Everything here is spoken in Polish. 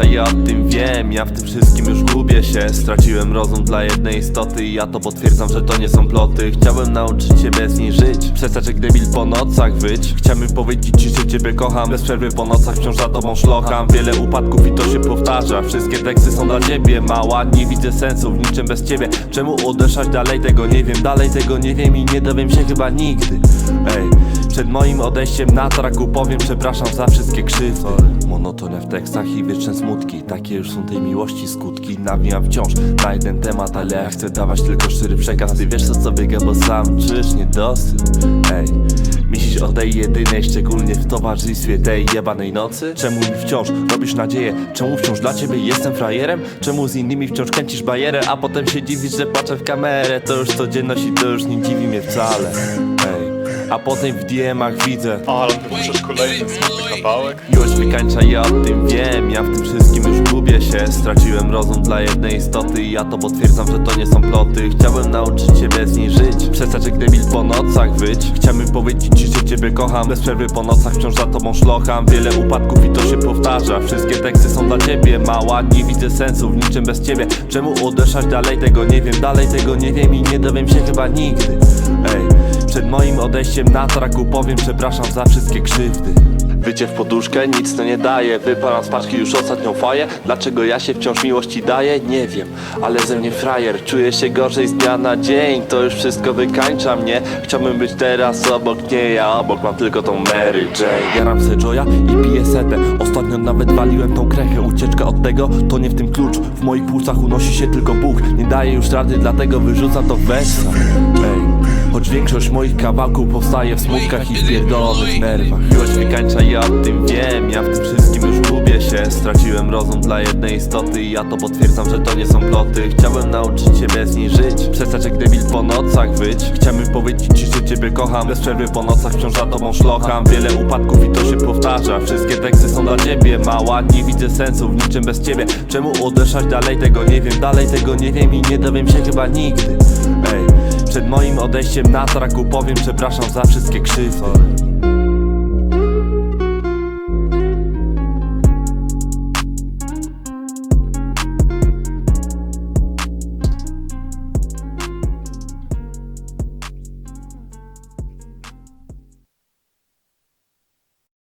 ja o tym wiem. Ja w tym wszystkim już gubię się. Straciłem rozum dla jednej istoty I ja to potwierdzam, że to nie są ploty. Chciałem nauczyć się bez niej żyć. Przestać jak debil po nocach wyć. Chciałem powiedzieć ci, że ciebie kocham. Bez przerwy po nocach wciąż za tobą szlocham. Wiele upadków i to się powtarza. Wszystkie teksty są dla ciebie Mała, nie widzę sensu w niczym bez ciebie. Czemu uderzać dalej? Tego nie wiem. Dalej tego nie wiem i nie dowiem się chyba nigdy. Ej przed moim odejściem na traku powiem przepraszam za wszystkie krzywdy Monotonia w tekstach i wieczne smutki Takie już są tej miłości skutki Nawijam wciąż na jeden temat Ale ja chcę dawać tylko szczery przekaz Ty wiesz co co biega, bo sam czujesz niedosyt Ej Myślisz o tej jedynej, szczególnie w towarzystwie tej jebanej nocy? Czemu mi wciąż robisz nadzieję? Czemu wciąż dla ciebie jestem frajerem? Czemu z innymi wciąż kręcisz bajerę, a potem się dziwisz, że patrzę w kamerę? To już codzienność i to już nie dziwi mnie wcale Ej a potem w DM-ach widzę. Ale przecież kolejny smutny kawałek. Miłość wykańcza, ja o tym wiem. Ja w tym wszystkim już gubię się. Straciłem rozum dla jednej istoty I ja to potwierdzam, że to nie są ploty. Chciałem nauczyć się bez niej żyć. Przestać jak debil po nocach wyć. Chciałem powiedzieć ci, że ciebie kocham. Bez przerwy po nocach wciąż za tobą szlocham. Wiele upadków i to się powtarza. Wszystkie teksty są dla ciebie. Mała, nie widzę sensu w niczym bez ciebie. Czemu uderzać dalej? Tego nie wiem Dalej tego nie wiem i nie dowiem się chyba nigdy. Ej przed moim odejściem na traku powiem przepraszam za wszystkie krzywdy. Wycie w poduszkę nic to nie daje. Wypalam z paczki już ostatnią faję. Dlaczego ja się wciąż miłości daję? Nie wiem Ale ze mnie frajer. Czuję się gorzej z dnia na dzień. To już wszystko wykańcza mnie. Chciałbym być teraz obok niej A obok mam tylko tą Mary Jane. Jaram se joya i piję setę. Ostatnio nawet waliłem tą krechę. Ucieczka od tego to nie w tym klucz. W moich płucach unosi się tylko Bóg. Nie daje już rady dlatego wyrzucam to w wesa Ej Choć większość moich kawałków powstaje w smutkach i w pierdolonych nerwach. Miłość wykańcza, ja o tym wiem. Ja w tym wszystkim już gubię się. Straciłem rozum dla jednej istoty I ja to potwierdzam, że to nie są ploty. Chciałem nauczyć się bez niej żyć Przestać jak debil po nocach wyć. Chciałem powiedzieć ci, że ciebie kocham. Bez przerwy po nocach wciąż za tobą szlocham. Wiele upadków i to się powtarza. Wszystkie teksty są dla ciebie. Mała, nie widzę sensu w niczym bez ciebie. Czemu uderzać dalej? Tego nie wiem Dalej tego nie wiem i nie dowiem się chyba nigdy. Ej przed moim odejściem na traku powiem przepraszam za wszystkie krzywdy